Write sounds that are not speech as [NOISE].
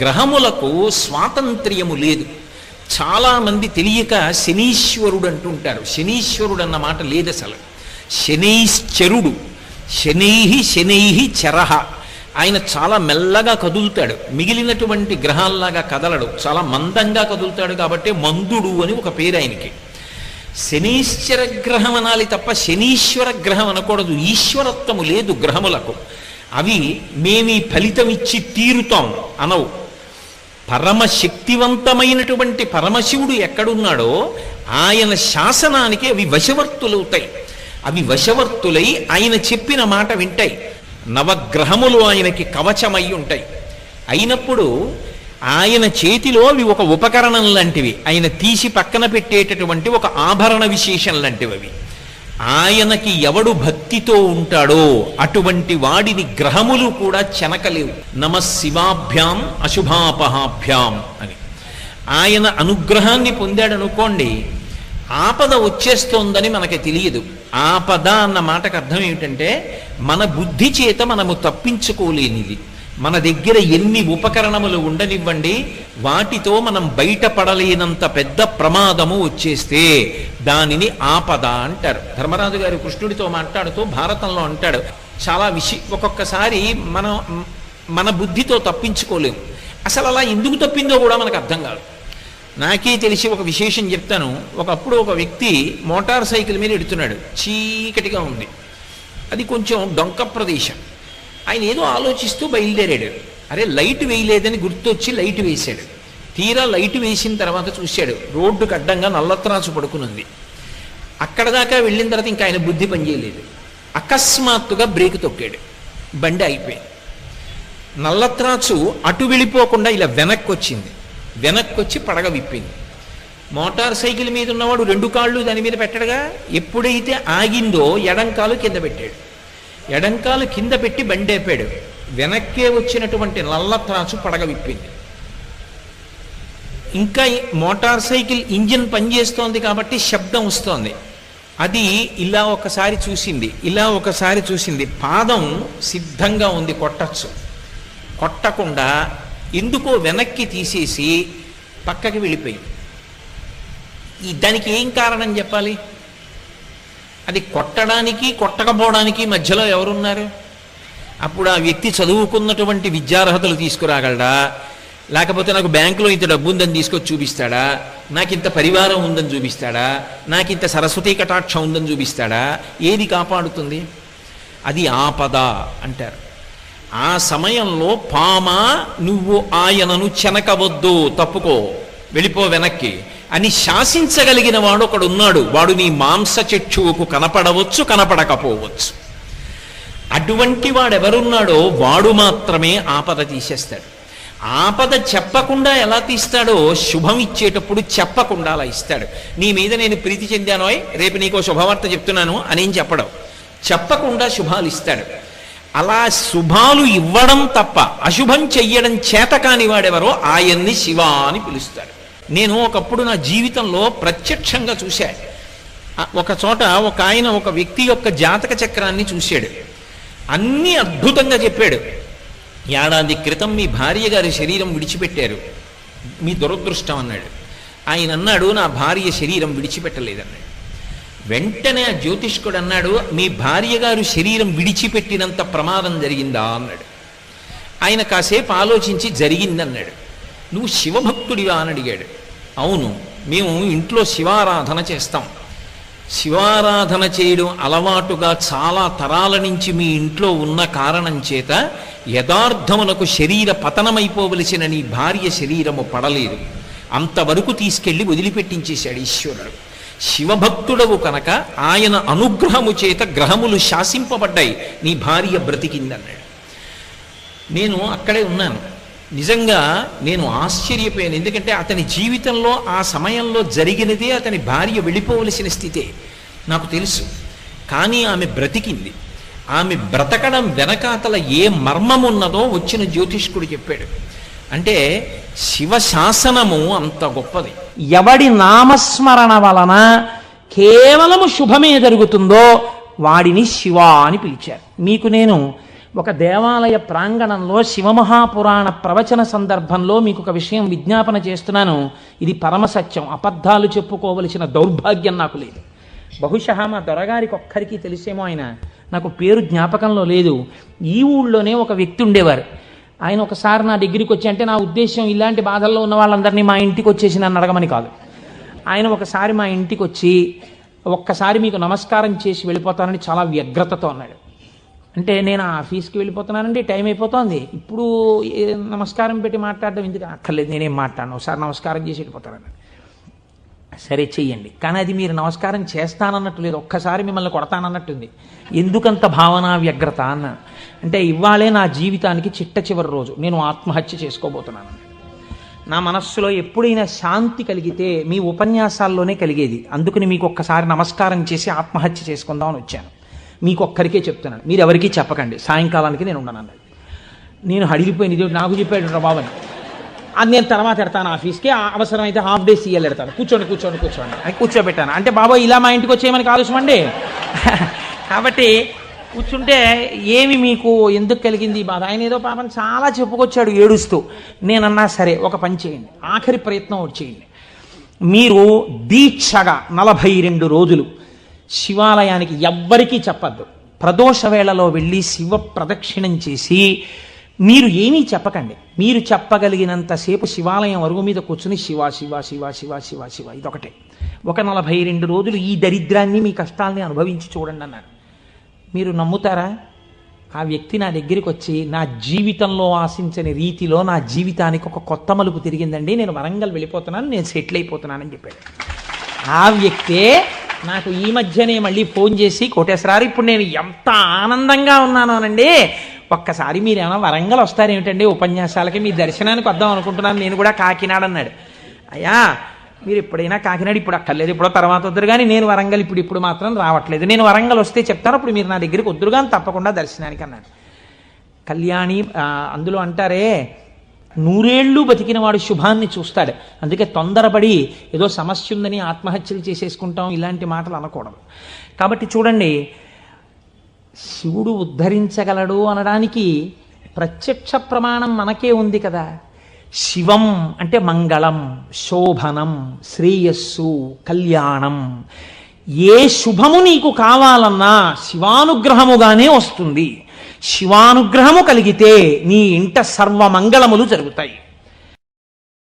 గ్రహములకు స్వాతంత్ర్యము లేదు. చాలామంది తెలియక శనీశ్వరుడు అంటుంటారు శనీశ్వరుడు అన్న మాట లేదు అసలు. శనైశ్చరుడు. శనై శనై చరహ. ఆయన చాలా మెల్లగా కదులుతాడు. మిగిలినటువంటి గ్రహాల్లాగా కదలడు. చాలా మందంగా కదులుతాడు కాబట్టి మందుడు అని ఒక పేరు ఆయనకి. శనీశ్వర గ్రహం అనాలి తప్ప శనీశ్వర గ్రహం అనకూడదు. ఈశ్వరత్వము లేదు గ్రహములకు. అవి మేమీ ఫలితం ఇచ్చి తీరుతాం అనవు. పరమశక్తివంతమైనటువంటి పరమశివుడు ఎక్కడున్నాడో ఆయన శాసనానికి అవి వశవర్తులవుతాయి. అవి వశవర్తులై ఆయన చెప్పిన మాట వింటాయి. నవగ్రహములు ఆయనకి కవచమై ఉంటాయి. అయినప్పుడు ఆయన చేతిలో అవి ఒక ఉపకరణం లాంటివి. ఆయన తీసి పక్కన పెట్టేటటువంటి ఒక ఆభరణ విశేషం లాంటివి అవి. ఆయనకి ఎవడు భక్తితో ఉంటాడో అటువంటి వాడిని గ్రహములు కూడా చెనకలేవు. నమ శివాభ్యాం అశుభాపహాభ్యాం అని. ఆయన అనుగ్రహాన్ని పొందాడనుకోండి ఆపద వచ్చేస్తోందని మనకి తెలియదు. ఆపద అన్న మాటకు అర్థం ఏమిటంటే మన బుద్ధి చేత మనము తప్పించుకోలేనిది. మన దగ్గర ఎన్ని ఉపకరణములు ఉండనివ్వండి వాటితో మనం బయటపడలేనంత పెద్ద ప్రమాదము వచ్చేస్తే దానిని ఆపద అంటారు. ధర్మరాజు గారు కృష్ణుడితో మాట్లాడుతూ భారతంలో అంటాడు చాలా విషి ఒక్కొక్కసారి మనం మన బుద్ధితో తప్పించుకోలేము. అసలు అలా ఎందుకు తప్పిందో కూడా మనకు అర్థం కాదు. నాకే తెలిసి ఒక విశేషం చెప్తాను. ఒకప్పుడు ఒక వ్యక్తి మోటార్ సైకిల్ మీద ఎడుతున్నాడు. చీకటిగా ఉంది. అది కొంచెం డొంక ప్రదేశం. ఆయన ఏదో ఆలోచిస్తూ బయలుదేరాడు. అరే లైట్ వేయలేదని గుర్తొచ్చి లైట్ వేశాడు. తీరా లైట్ వేసిన తర్వాత చూశాడు. రోడ్డుకు అడ్డంగా నల్లత్రాసు పడుకునుంది. అక్కడ దాకా వెళ్ళిన తర్వాత ఇంకా ఆయన బుద్ధి పనిచేయలేదు అకస్మాత్తుగా బ్రేక్ తొక్కాడు. బండి అయిపోయింది నల్లత్రాచు అటు వెళ్ళిపోకుండా ఇలా వెనక్కి వచ్చింది వెనక్కి వచ్చి పడగ విప్పింది. మోటార్ సైకిల్ మీద ఉన్నవాడు రెండు కాళ్ళు దాని మీద పెట్టడగా? ఎప్పుడైతే ఆగిందో ఎడంకాలు కింద పెట్టాడు. ఎడంకాలు కింద పెట్టి బండేపాడు. వెనక్కే వచ్చినటువంటి నల్ల త్రాసు పడగ విప్పింది. ఇంకా మోటార్ సైకిల్ ఇంజిన్ పనిచేస్తోంది కాబట్టి శబ్దం వస్తోంది. అది ఇలా ఒకసారి చూసింది ఇలా ఒకసారి చూసింది. పాదం సిద్ధంగా ఉంది కొట్టచ్చు. కొట్టకుండా ఎందుకో వెనక్కి తీసేసి పక్కకి వెళ్ళిపోయింది. దానికి ఏం కారణం చెప్పాలి? అది కొట్టడానికి కొట్టకపోవడానికి మధ్యలో ఎవరున్నారు? అప్పుడు ఆ వ్యక్తి చదువుకున్నటువంటి విద్యార్హతలు తీసుకురాగలడా? లేకపోతే నాకు బ్యాంకులో ఇంత డబ్బు ఉందని తీసుకొచ్చి చూపిస్తాడా? నాకు ఇంత పరివారం ఉందని చూపిస్తాడా? నాకు ఇంత సరస్వతీ కటాక్షం ఉందని చూపిస్తాడా? ఏది కాపాడుతుంది? అది ఆపద అంటారు. ఆ సమయంలో పామ నువ్వు ఆయనను చెనకవద్దు తప్పుకో. వెళ్ళిపో వెనక్కి. అని శాసించగలిగిన వాడు ఒకడు ఉన్నాడు. వాడు నీ మాంస చక్షువుకు కనపడవచ్చు కనపడకపోవచ్చు. అటువంటి వాడెవరున్నాడో వాడు మాత్రమే ఆపద తీసేస్తాడు. ఆపద చెప్పకుండా ఎలా తీస్తాడో శుభం ఇచ్చేటప్పుడు చెప్పకుండా అలా ఇస్తాడు. నీ మీద నేను ప్రీతి చెందానోయ్ రేపు నీకో శుభవార్త చెప్తున్నాను అనేం చెప్పడం. చెప్పకుండా శుభాలు ఇస్తాడు. అలా శుభాలు ఇవ్వడం తప్ప అశుభం చెయ్యడం చేత కాని వాడెవరో ఆయన్ని శివ అని పిలుస్తాడు. నేను ఒకప్పుడు నా జీవితంలో ప్రత్యక్షంగా చూశా. ఒక చోట ఒక ఆయన ఒక వ్యక్తి యొక్క జాతక చక్రాన్ని చూశాడు. అన్నీ అద్భుతంగా చెప్పాడు. ఏడాది క్రితం మీ భార్య గారి శరీరం విడిచిపెట్టారు. మీ దురదృష్టం అన్నాడు. ఆయన అన్నాడు నా భార్య శరీరం విడిచిపెట్టలేదన్నాడు. వెంటనే ఆ జ్యోతిష్కుడు అన్నాడు మీ భార్య గారు శరీరం విడిచిపెట్టినంత ప్రమాదం జరిగిందా అన్నాడు. ఆయన కాసేపు ఆలోచించి జరిగిందన్నాడు. నువ్వు శివభక్తుడివా అని అడిగాడు. అవును మేము ఇంట్లో శివారాధన చేస్తాం. శివారాధన చేయడం అలవాటుగా చాలా తరాల నుంచి మీ ఇంట్లో ఉన్న కారణం చేత యథార్థమునకు శరీర పతనమైపోవలసిన నీ భార్య శరీరము పడలేదు. అంతవరకు తీసుకెళ్ళి వదిలిపెట్టించేశాడు ఈశ్వరుడు. శివభక్తుడవు కనుక ఆయన అనుగ్రహము చేత గ్రహములు శాసింపబడ్డాయి. నీ భార్య బ్రతికిందన్నాడు. నేను అక్కడే ఉన్నాను. నిజంగా నేను ఆశ్చర్యపోయాను. ఎందుకంటే అతని జీవితంలో ఆ సమయంలో జరిగినదే అతని భార్య వెళ్ళిపోవలసిన స్థితే. నాకు తెలుసు. కానీ ఆమె బ్రతికింది. ఆమె బ్రతకడం వెనకాతల ఏ మర్మం ఉన్నదో వచ్చిన జ్యోతిష్కుడు చెప్పాడు. అంటే శివ శాసనము అంత గొప్పది. ఎవడి నామస్మరణ వలన కేవలము శుభమే జరుగుతుందో వాడిని శివ అని పిలిచారు. మీకు నేను ఒక దేవాలయ ప్రాంగణంలో శివమహాపురాణ ప్రవచన సందర్భంలో మీకు ఒక విషయం విజ్ఞాపన చేస్తున్నాను. ఇది పరమసత్యం. అబద్ధాలు చెప్పుకోవలసిన దౌర్భాగ్యం నాకు లేదు. బహుశా మా దొరగారికి ఒక్కరికి తెలిసేమో ఆయన. నాకు పేరు జ్ఞాపకంలో లేదు. ఈ ఊళ్ళోనే ఒక వ్యక్తి ఉండేవారు. ఆయన ఒకసారి నా దగ్గరికి వచ్చి అంటే నా ఉద్దేశం ఇలాంటి బాధల్లో ఉన్న వాళ్ళందరినీ మా ఇంటికి వచ్చేసి నన్ను అడగమని కాదు. ఆయన ఒకసారి మా ఇంటికి వచ్చి ఒక్కసారి మీకు నమస్కారం చేసి వెళ్ళిపోతానని చాలా వ్యగ్రతతో అన్నాడు. అంటే నేను ఆఫీస్కి వెళ్ళిపోతున్నానండి టైం అయిపోతుంది. ఇప్పుడు ఏ నమస్కారం పెట్టి మాట్లాడడం ఎందుకు అక్కర్లేదు నేనేం మాట్లాడను. ఒకసారి నమస్కారం చేసి వెళ్ళిపోతానని సరే చెయ్యండి. కానీ అది మీరు నమస్కారం చేస్తానన్నట్టు లేదు. ఒక్కసారి మిమ్మల్ని కొడతానన్నట్టుంది. ఎందుకంత భావనా వ్యగ్రత అన్న. అంటే ఇవాళే నా జీవితానికి చిట్ట చివరి రోజు. నేను ఆత్మహత్య చేసుకోబోతున్నాను నా మనస్సులో ఎప్పుడైనా శాంతి కలిగితే మీ ఉపన్యాసాల్లోనే కలిగేది. అందుకని మీకు ఒక్కసారి నమస్కారం చేసి ఆత్మహత్య చేసుకుందామని వచ్చాను. మీకు ఒక్కరికే చెప్తున్నాను. మీరు ఎవరికీ చెప్పకండి. సాయంకాలానికి నేను ఉండను అన్నది నేను హడిలిపోయిన ఇది నాకు చెప్పాడు రా బాబని అది నేను తర్వాత పెడతాను ఆఫీస్కి. ఆ అవసరమైతే హాఫ్ డే సీఎల్ పెడతాను. కూర్చోండి కూర్చోండి కూర్చోండి. అని కూర్చోబెట్టాను. అంటే బాబా ఇలా మా ఇంటికి వచ్చేయమని ఆలోచన అండి? [LAUGHS] కాబట్టి కూర్చుంటే ఏమి మీకు ఎందుకు కలిగింది బాధ? ఆయన ఏదో పాపం చాలా చెప్పుకొచ్చాడు ఏడుస్తూ. నేనన్నా సరే ఒక పని చేయండి. ఆఖరి ప్రయత్నం వచ్చేయండి చేయండి. మీరు దీక్షగా నలభై రెండు రోజులు శివాలయానికి ఎవ్వరికీ చెప్పద్దు. ప్రదోష వేళలో వెళ్ళి శివ ప్రదక్షిణం చేసి మీరు ఏమీ చెప్పకండి. మీరు చెప్పగలిగినంతసేపు శివాలయం అరుగు మీద కూర్చుని శివ శివ శివ శివ శివ శివ ఇదొకటే. ఒక నలభై రెండు రోజులు ఈ దరిద్రాన్ని మీ కష్టాల్ని అనుభవించి చూడండి అన్నారు. మీరు నమ్ముతారా? ఆ వ్యక్తి నా దగ్గరికి వచ్చి నా జీవితంలో ఆశించని రీతిలో నా జీవితానికి ఒక కొత్త మలుపు తిరిగిందండి. నేను వరంగల్ వెళ్ళిపోతున్నాను నేను సెటిల్ అయిపోతున్నానని చెప్పాడు. ఆ వ్యక్తే నాకు ఈ మధ్యనే మళ్ళీ ఫోన్ చేసి కోటేశ్వరారు ఇప్పుడు నేను ఎంత ఆనందంగా ఉన్నాను అనండి. ఒక్కసారి మీరేమైనా వరంగల్ వస్తారేమిటండి ఉపన్యాసాలకి? మీ దర్శనానికి వద్దాం అనుకుంటున్నాను. నేను కూడా కాకినాడ అన్నాడు. అయ్యా మీరు ఎప్పుడైనా కాకినాడ ఇప్పుడు అక్కర్లేదు ఇప్పుడో తర్వాత వద్దరు కానీ నేను వరంగల్ ఇప్పుడు ఇప్పుడు మాత్రం రావట్లేదు. నేను వరంగల్ వస్తే చెప్తాను అప్పుడు మీరు నా దగ్గరికి వద్దురు కానీ తప్పకుండా దర్శనానికి అన్నాడు. కళ్యాణి అందులో అంటారే నూరేళ్ళు బతికినవాడు శుభాన్ని చూస్తాడు. అందుకే తొందరపడి ఏదో సమస్య ఉందని ఆత్మహత్యలు చేసేసుకుంటాం ఇలాంటి మాటలు అనకూడదు. కాబట్టి చూడండి శివుడు ఉద్ధరించగలడు అనడానికి ప్రత్యక్ష ప్రమాణం మనకే ఉంది కదా. శివం అంటే మంగళం శోభనం శ్రేయస్సు కళ్యాణం. ఏ శుభము నీకు కావాలన్నా శివానుగ్రహముగానే వస్తుంది. శివానుగ్రహము కలిగితే నీ ఇంట సర్వమంగళములు జరుగుతాయి.